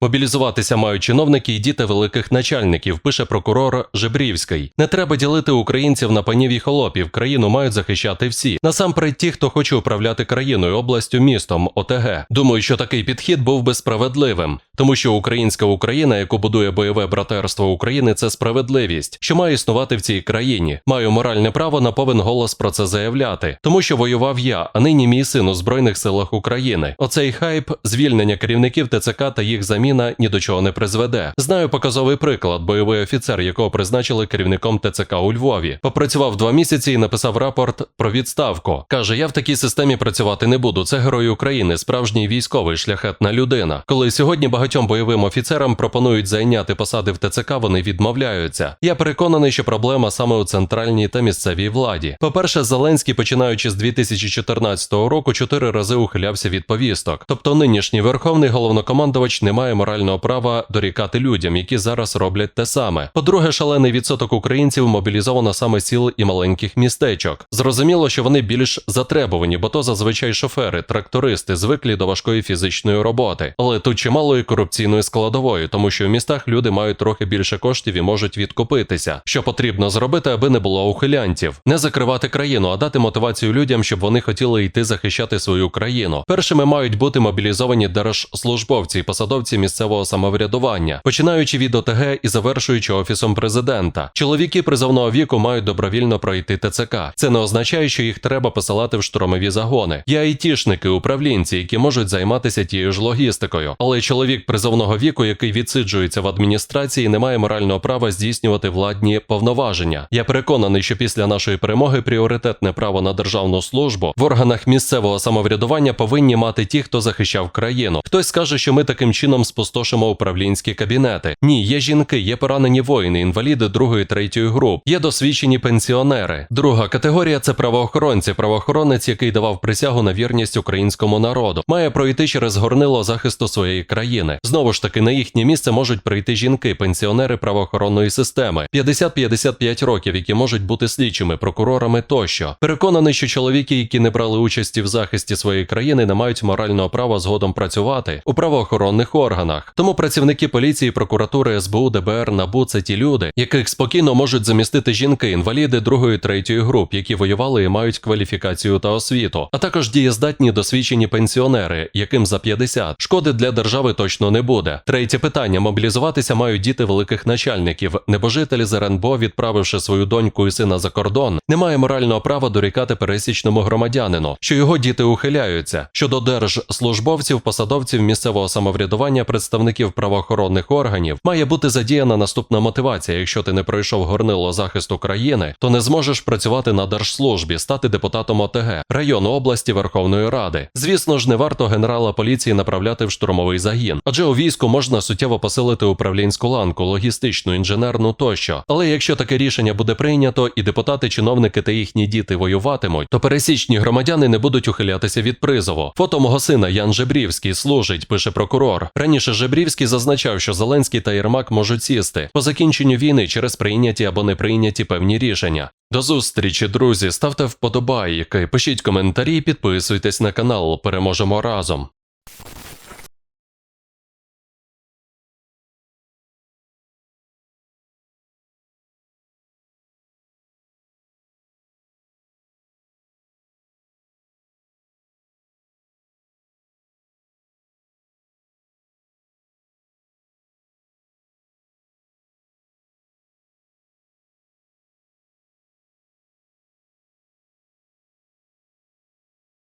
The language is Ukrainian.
Мобілізуватися мають чиновники і діти великих начальників, пише прокурор Жебрівський. Не треба ділити українців на панів і холопів. Країну мають захищати всі. Насамперед ті, хто хоче управляти країною, областю, містом, ОТГ. Думаю, що такий підхід був би справедливим, тому що українська Україна, яку будує бойове братерство України, це справедливість, що має існувати в цій країні. Маю моральне право на повен голос про це заявляти, тому що воював я, а нині мій син у збройних силах України. Оцей хайп, звільнення керівників ТЦК та їх заміна ні до чого не призведе. Знаю показовий приклад. Бойовий офіцер, якого призначили керівником ТЦК у Львові, попрацював два місяці і написав рапорт про відставку. каже: Я в такій системі працювати не буду. Це герой України, справжній військовий шляхетна людина. Коли сьогодні багатьом бойовим офіцерам пропонують зайняти посади в ТЦК, вони відмовляються. Я переконаний, що проблема саме у центральній та місцевій владі. По-перше, Зеленський, починаючи з 2014 року, чотири рази ухилявся від повісток. Тобто нинішній верховний головнокомандувач не має морального права дорікати людям, які зараз роблять те саме. По-друге, шалений відсоток українців мобілізовано саме сіл і маленьких містечок. Зрозуміло, що вони більш затребувані, бо то зазвичай шофери, трактористи звиклі до важкої фізичної роботи. Але тут чимало і корупційної складової, тому що в містах люди мають трохи більше коштів і можуть відкупитися. Що потрібно зробити, аби не було ухилянтів, не закривати країну, а дати мотивацію людям, щоб вони хотіли йти захищати свою країну. Першими мають бути мобілізовані держслужбовці і посадовці місцевого самоврядування, починаючи від ОТГ і завершуючи офісом президента. Чоловіки призовного віку мають добровільно пройти ТЦК. Це не означає, що їх треба посилати в штурмові загони. Є айтішники, управлінці, які можуть займатися тією ж логістикою. Але чоловік призовного віку, який відсиджується в адміністрації, не має морального права здійснювати владні повноваження. Я переконаний, що після нашої перемоги пріоритетне право на державну службу в органах місцевого самоврядування повинні мати ті, хто захищав країну. Хтось скаже, що ми таким чином спустошимо управлінські кабінети. Ні, є жінки, є поранені воїни, інваліди другої, третьої груп, є досвідчені пенсіонери. Друга категорія це правоохоронці. Правоохоронець, який давав присягу на вірність українському народу, має пройти через горнило захисту своєї країни. Знову ж таки, на їхнє місце можуть прийти жінки, пенсіонери правоохоронної системи, 50-55 років, які можуть бути слідчими, прокурорами тощо. Переконаний, що чоловіки, які не брали участі в захисті своєї країни, не мають морального права згодом працювати у правоохоронних органах. Тому працівники поліції, прокуратури, СБУ, ДБР, НАБУ – це ті люди, яких спокійно можуть замістити жінки, інваліди другої, третьої груп, які воювали і мають кваліфікацію та освіту, а також дієздатні досвідчені пенсіонери, яким за 50. Шкоди для держави точно не буде. Третє питання: мобілізуватися мають діти великих начальників. Небожитель з РНБО, відправивши свою доньку і сина за кордон, не має морального права дорікати пересічному громадянину, що його діти ухиляються. Щодо держслужбовців, посадовців місцевого самоврядування, представників правоохоронних органів, має бути задіяна наступна мотивація. Якщо ти не пройшов горнило захисту країни, то не зможеш працювати на держслужбі, стати депутатом ОТГ, району області Верховної Ради. Звісно ж, не варто генерала поліції направляти в штурмовий загін, адже у війську можна суттєво посилити управлінську ланку, логістичну, інженерну тощо. Але якщо таке рішення буде прийнято, і депутати, чиновники та їхні діти воюватимуть, то пересічні громадяни не будуть ухилятися від призову. Фото мого сина Ян Жебрівський служить, пише прокурор. Раніше Жебрівський зазначав, що Зеленський та Єрмак можуть сісти по закінченню війни через прийняті або не прийняті певні рішення. До зустрічі, друзі. Ставте вподобайки, пишіть коментарі, підписуйтесь на канал. Переможемо разом.